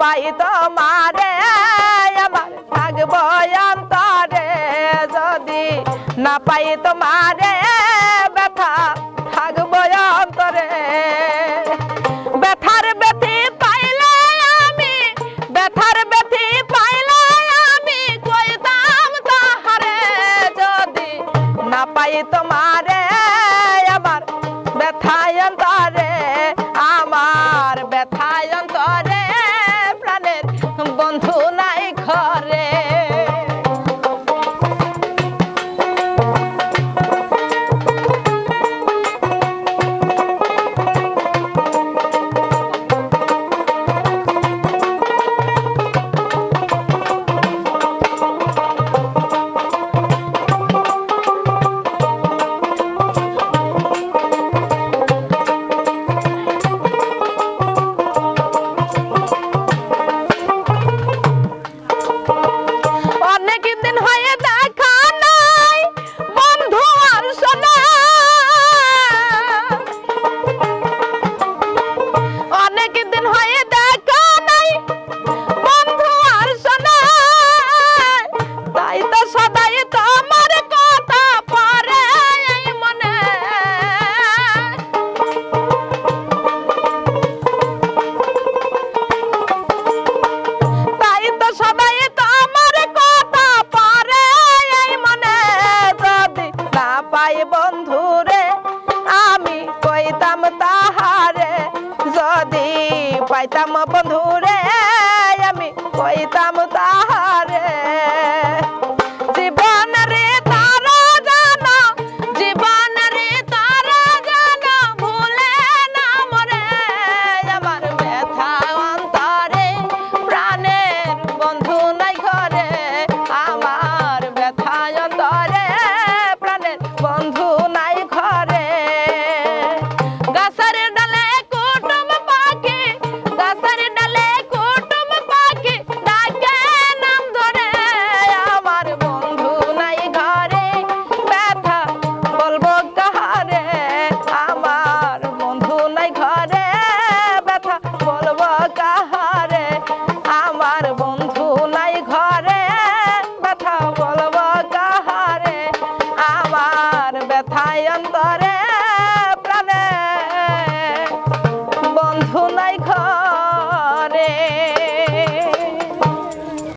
পাই তোমারে আমার থাকব অন্তরে। যদি না পাই তোমারে ব্যথা থাকব অন্তরে। ব্যথার ব্যথি পাইলে আমি, ব্যথার ব্যথি পাইলে আমি কইতাম তাহারে। যদি না পাই তোমার অনেক দিন হয়ে দেখা নাই, বন্ধু আর সোনা অনেক দিন হয়ে দেখা নাই, বন্ধু আর সোনা তাই তো সদাই না পাই বন্ধুরে আমি কইতাম তাহারে যদি পাইতাম বন্ধুরে আমি কইতাম রে প্রাণে। বন্ধু নাই